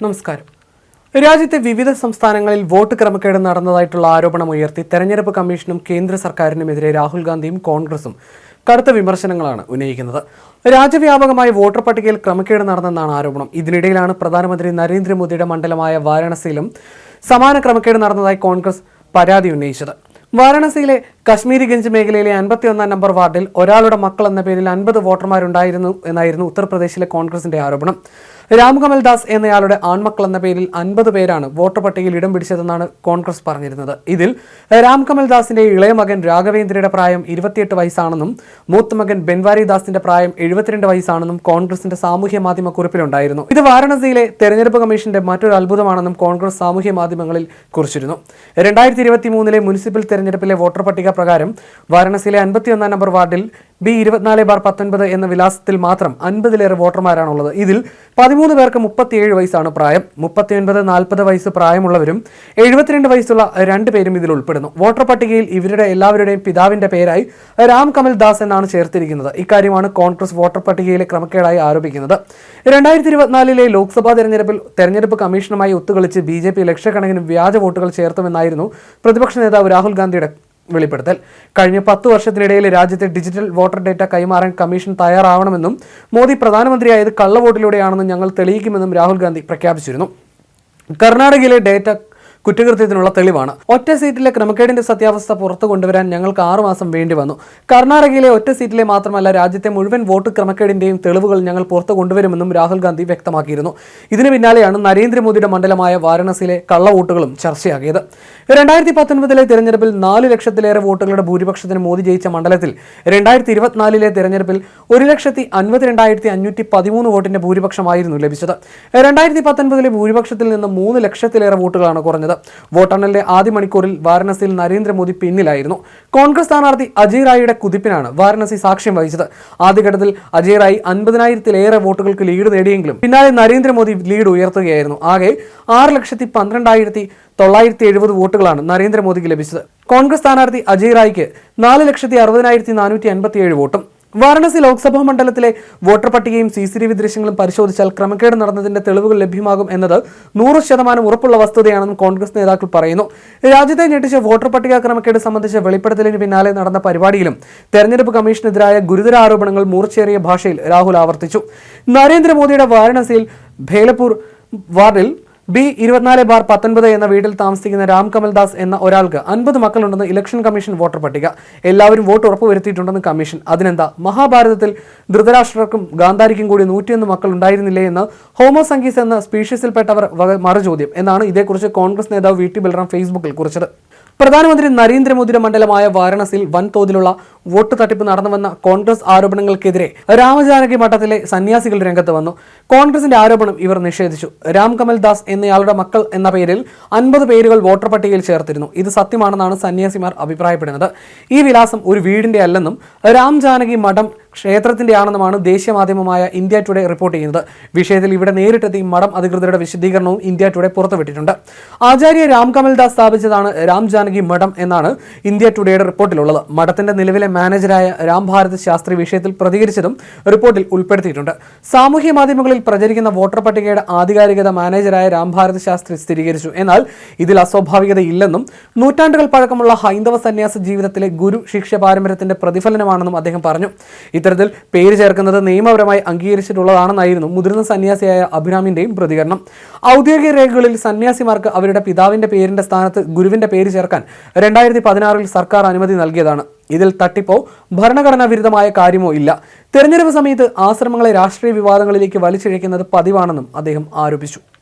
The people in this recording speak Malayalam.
നമസ്കാരം. രാജ്യത്തെ വിവിധ സംസ്ഥാനങ്ങളിൽ വോട്ട് ക്രമക്കേട് നടന്നതായിട്ടുള്ള ആരോപണം ഉയർത്തി തെരഞ്ഞെടുപ്പ് കമ്മീഷനും കേന്ദ്ര സർക്കാരിനുമെതിരെ രാഹുൽ ഗാന്ധിയും കോൺഗ്രസും കടുത്ത വിമർശനങ്ങളാണ് ഉന്നയിക്കുന്നത്. രാജ്യവ്യാപകമായി വോട്ടർ പട്ടികയിൽ ക്രമക്കേട് നടന്നെന്നാണ് ആരോപണം. ഇതിനിടയിലാണ് പ്രധാനമന്ത്രി നരേന്ദ്രമോദിയുടെ മണ്ഡലമായ വാരാണസിയിലും സമാന ക്രമക്കേട് നടന്നതായി കോൺഗ്രസ് പരാതി ഉന്നയിച്ചത്. വാരാണസിയിലെ കശ്മീരി ഗഞ്ച് മേഖലയിലെ അൻപത്തിയൊന്നാം നമ്പർ വാർഡിൽ ഒരാളുടെ മക്കൾ എന്ന പേരിൽ അൻപത് വോട്ടർമാരുണ്ടായിരുന്നു എന്നായിരുന്നു ഉത്തർപ്രദേശിലെ കോൺഗ്രസിന്റെ ആരോപണം. രാംകമൽ ദാസ് എന്നയാളുടെ ആൺമക്കൾ എന്ന പേരിൽ അൻപത് പേരാണ് വോട്ടർ പട്ടികയിൽ ഇടം പിടിച്ചതെന്നാണ് കോൺഗ്രസ് പറഞ്ഞിരുന്നത്. ഇതിൽ രാംകമൽ ദാസിന്റെ ഇളയ മകൻ രാഘവേന്ദ്രയുടെ പ്രായം ഇരുപത്തിയെട്ട് വയസ്സാണെന്നും മൂത്ത മകൻ ബെൻവാരി ദാസിന്റെ പ്രായം എഴുപത്തിരണ്ട് വയസ്സാണെന്നും കോൺഗ്രസിന്റെ സാമൂഹ്യ മാധ്യമ കുറിപ്പിലുണ്ടായിരുന്നു. ഇത് വാരണസിയിലെ തെരഞ്ഞെടുപ്പ് കമ്മീഷന്റെ മറ്റൊരു അത്ഭുതമാണെന്നും കോൺഗ്രസ് സാമൂഹ്യ മാധ്യമങ്ങളിൽ കുറിച്ചിരുന്നു. രണ്ടായിരത്തി ഇരുപത്തി മൂന്നിലെ മുനിസിപ്പൽ തെരഞ്ഞെടുപ്പിലെ വോട്ടർ പട്ടിക പ്രകാരം വാരണസിയിലെ അൻപത്തിയൊന്നാം നമ്പർ വാർഡിൽ ബി ഇരുപത്തിനാല് ബാർ പത്തൊൻപത് എന്ന വിലാസത്തിൽ മാത്രം അൻപതിലേറെ വോട്ടർമാരാണുള്ളത്. ഇതിൽ പതിമൂന്ന് പേർക്ക് മുപ്പത്തിയേഴ് വയസ്സാണ് പ്രായം. മുപ്പത്തിയൊൻപത് നാൽപ്പത് വയസ്സ് പ്രായമുള്ളവരും എഴുപത്തിരണ്ട് വയസ്സുള്ള രണ്ട് പേരും ഇതിൽ ഉൾപ്പെടുന്നു. വോട്ടർ പട്ടികയിൽ ഇവരുടെ എല്ലാവരുടെയും പിതാവിന്റെ പേരായി രാം കമൽ ദാസ് എന്നാണ് ചേർത്തിരിക്കുന്നത്. ഇക്കാര്യമാണ് കോൺഗ്രസ് വോട്ടർ പട്ടികയിലെ ക്രമക്കേടായി ആരോപിക്കുന്നത്. രണ്ടായിരത്തി ഇരുപത്തിനാലിലെ ലോക്സഭാ തെരഞ്ഞെടുപ്പിൽ തെരഞ്ഞെടുപ്പ് കമ്മീഷനുമായി ഒത്തുകളിച്ച് ബി ലക്ഷക്കണക്കിന് വ്യാജ വോട്ടുകൾ ചേർത്തുമെന്നായിരുന്നു പ്രതിപക്ഷ നേതാവ് രാഹുൽ ഗാന്ധിയുടെ വെളിപ്പെടുത്തൽ. കഴിഞ്ഞ പത്ത് വർഷത്തിനിടയിൽ രാജ്യത്തെ ഡിജിറ്റൽ വോട്ടർ ഡേറ്റ കൈമാറാൻ കമ്മീഷൻ തയ്യാറാവണമെന്നും മോദി പ്രധാനമന്ത്രിയായത് കള്ളവോട്ടിലൂടെയാണെന്നും ഞങ്ങൾ തെളിയിക്കുമെന്നും രാഹുൽ ഗാന്ധി പ്രഖ്യാപിച്ചിരുന്നു. കർണാടകയിലെ ഡേറ്റ കുറ്റകൃത്യത്തിനുള്ള തെളിവാണ്. ഒറ്റ സീറ്റിലെ ക്രമക്കേടിന്റെ സത്യാവസ്ഥ പുറത്തു കൊണ്ടുവരാൻ ഞങ്ങൾക്ക് ആറുമാസം വേണ്ടി വന്നു. കർണാടകയിലെ ഒറ്റ സീറ്റിലെ മാത്രമല്ല രാജ്യത്തെ മുഴുവൻ വോട്ട് ക്രമക്കേടിന്റെയും തെളിവുകൾ ഞങ്ങൾ പുറത്തു കൊണ്ടുവരുമെന്നും രാഹുൽ ഗാന്ധി വ്യക്തമാക്കിയിരുന്നു. ഇതിന് പിന്നാലെയാണ് നരേന്ദ്രമോദിയുടെ മണ്ഡലമായ വാരണസിയിലെ കള്ളവോട്ടുകളും ചർച്ചയാകിയത് രണ്ടായിരത്തി പത്തൊൻപതിലെ തെരഞ്ഞെടുപ്പിൽ നാല് ലക്ഷത്തിലേറെ വോട്ടുകളുടെ ഭൂരിപക്ഷത്തിന് മോദി ജയിച്ച മണ്ഡലത്തിൽ രണ്ടായിരത്തി ഇരുപത്തിനാലിലെ തെരഞ്ഞെടുപ്പിൽ ഒരു ലക്ഷത്തി അൻപത്തിരണ്ടായിരത്തി അഞ്ഞൂറ്റി പതിമൂന്ന് വോട്ടിന്റെ ഭൂരിപക്ഷമായിരുന്നു ലഭിച്ചത്. രണ്ടായിരത്തി പത്തൊൻപതിലെ ഭൂരിപക്ഷത്തിൽ നിന്ന് മൂന്ന് ലക്ഷത്തിലേറെ വോട്ടുകളാണ് കുറഞ്ഞത്. വോട്ടെണ്ണലിന്റെ ആദ്യ മണിക്കൂറിൽ വാരണസിയിൽ നരേന്ദ്രമോദി പിന്നിലായിരുന്നു. കോൺഗ്രസ് സ്ഥാനാർത്ഥി അജയ് റായിയുടെ കുതിപ്പിനാണ് വാരണസി സാക്ഷ്യം വഹിച്ചത്. ആദ്യഘട്ടത്തിൽ അജയ് റായി അൻപതിനായിരത്തിലേറെ വോട്ടുകൾക്ക് ലീഡ് നേടിയെങ്കിലും പിന്നാലെ നരേന്ദ്രമോദി ലീഡ് ഉയർത്തുകയായിരുന്നു. ആകെ ആറ് ലക്ഷത്തി പന്ത്രണ്ടായിരത്തി തൊള്ളായിരത്തി എഴുപത് വോട്ടുകളാണ് നരേന്ദ്രമോദിക്ക് ലഭിച്ചത്. കോൺഗ്രസ് സ്ഥാനാർത്ഥി അജയ് റായിക്ക് നാല് ലക്ഷത്തി അറുപതിനായിരത്തി നാനൂറ്റി അൻപത്തിയേഴ് വോട്ടും വാരണസി ലോക്സഭാ മണ്ഡലത്തിലെ വോട്ടർ പട്ടികയും സി സി ടി വി ദൃശ്യങ്ങളും പരിശോധിച്ചാൽ ക്രമക്കേട് നടന്നതിന്റെ തെളിവുകൾ ലഭ്യമാകും എന്നത് നൂറ് ശതമാനം ഉറപ്പുള്ള വസ്തുതയാണെന്നും കോൺഗ്രസ് നേതാക്കൾ പറയുന്നു. രാജ്യത്തെ ഞെട്ടിച്ച വോട്ടർ പട്ടിക ക്രമക്കേട് സംബന്ധിച്ച വെളിപ്പെടുത്തലിന് പിന്നാലെ നടന്ന പരിപാടിയിലും തെരഞ്ഞെടുപ്പ് കമ്മീഷനെതിരായ ഗുരുതര ആരോപണങ്ങൾ മൂർച്ചേറിയ ഭാഷയിൽ രാഹുൽ ആവർത്തിച്ചു. നരേന്ദ്രമോദിയുടെ വാരണാസിയിൽ ഭേലപൂർ വാർഡിൽ ബി ഇരുപത്തിനാല് ബാർ പത്തൊൻപത് എന്ന വീട്ടിൽ താമസിക്കുന്ന രാം കമൽദാസ് എന്ന ഒരാൾക്ക് അൻപത് മക്കളുണ്ടെന്ന് ഇലക്ഷൻ കമ്മീഷൻ വോട്ടർ പട്ടിക. എല്ലാവരും വോട്ട് ഉറപ്പുവരുത്തിയിട്ടുണ്ടെന്ന് കമ്മീഷൻ. അതിനെന്താ? മഹാഭാരതത്തിൽ ധൃതരാഷ്ട്രർക്കും ഗാന്ധാരിക്കും കൂടി നൂറ്റിയൊന്ന് മക്കൾ ഉണ്ടായിരുന്നില്ലേ എന്ന് ഹോമോസംഗീസ് എന്ന സ്പീഷ്യസിൽപ്പെട്ടവർ വക മറുചോദ്യം. എന്നാണ് ഇതേക്കുറിച്ച് കോൺഗ്രസ് നേതാവ് വി ടി ബൽറാം ഫേസ്ബുക്കിൽ കുറിച്ചത്. പ്രധാനമന്ത്രി നരേന്ദ്രമോദിയുടെ മണ്ഡലമായ വാരണസിയിൽ വൻതോതിലുള്ള വോട്ട് തട്ടിപ്പ് നടന്നുവെന്ന കോൺഗ്രസ് ആരോപണങ്ങൾക്കെതിരെ രാമജാനകി മഠത്തിലെ സന്യാസികൾ രംഗത്ത് വന്നു. കോൺഗ്രസിന്റെ ആരോപണം ഇവർ നിഷേധിച്ചു. രാം കമൽ ദാസ് എന്നയാളുടെ മക്കൾ എന്ന പേരിൽ അൻപത് പേരുകൾ വോട്ടർ പട്ടികയിൽ ചേർത്തിരുന്നു. ഇത് സത്യമാണെന്നാണ് സന്യാസിമാർ അഭിപ്രായപ്പെടുന്നത്. ഈ വിലാസം ഒരു വീടിന്റെ അല്ലെന്നും രാം ജാനകി മഠം ക്ഷേത്രത്തിന്റെ ആണെന്നുമാണ് ദേശീയ മാധ്യമമായ ഇന്ത്യ ടുഡേ റിപ്പോർട്ട് ചെയ്യുന്നത്. വിഷയത്തിൽ ഇവിടെ നേരിട്ടെത്തി മഠം അധികൃതരുടെ വിശദീകരണവും ഇന്ത്യ ടുഡേ പുറത്തുവിട്ടിട്ടുണ്ട്. ആചാര്യ രാം കമൽ ദാസ് സ്ഥാപിച്ചതാണ് രാം ജാനകി മഠം എന്നാണ് ഇന്ത്യ ടുഡേയുടെ റിപ്പോർട്ടിലുള്ളത്. മഠത്തിന്റെ നിലവിലെ മാനേജരായ രാം ഭാരത് ശാസ്ത്രി വിഷയത്തിൽ പ്രതികരിച്ചതും റിപ്പോർട്ടിൽ ഉൾപ്പെടുത്തിയിട്ടുണ്ട്. സാമൂഹ്യ മാധ്യമങ്ങളിൽ പ്രചരിക്കുന്ന വോട്ടർ പട്ടികയുടെ ആധികാരികത മാനേജരായ രാം ഭാരത് ശാസ്ത്രി സ്ഥിരീകരിച്ചു. എന്നാൽ ഇതിൽ അസ്വാഭാവികതയില്ലെന്നും നൂറ്റാണ്ടുകൾ പഴക്കമുള്ള ഹൈന്ദവ സന്യാസ ജീവിതത്തിലെ ഗുരു ശിക്ഷ പാരമ്പര്യത്തിന്റെ പ്രതിഫലനമാണെന്നും അദ്ദേഹം പറഞ്ഞു. ഇത്തരത്തിൽ പേര് ചേർക്കുന്നത് നിയമപരമായി അംഗീകരിച്ചിട്ടുള്ളതാണെന്നായിരുന്നു മുതിർന്ന സന്യാസിയായ അഭിരാമിന്റെയും പ്രതികരണം. ഔദ്യോഗിക രേഖകളിൽ സന്യാസിമാർക്ക് അവരുടെ പിതാവിന്റെ പേരിന്റെ സ്ഥാനത്ത് ഗുരുവിന്റെ പേര് ചേർക്കാൻ രണ്ടായിരത്തി പതിനാറിൽ സർക്കാർ അനുമതി നൽകിയതാണ്. ഇതിൽ തട്ടിപ്പോ ഭരണഘടനാ വിരുദ്ധമായ കാര്യമോ ഇല്ല. തെരഞ്ഞെടുപ്പ് സമയത്ത് ആശ്രമങ്ങളെ രാഷ്ട്രീയ വിവാദങ്ങളിലേക്ക് വലിച്ചിഴക്കുന്നത് പതിവാണെന്നും അദ്ദേഹം ആരോപിച്ചു.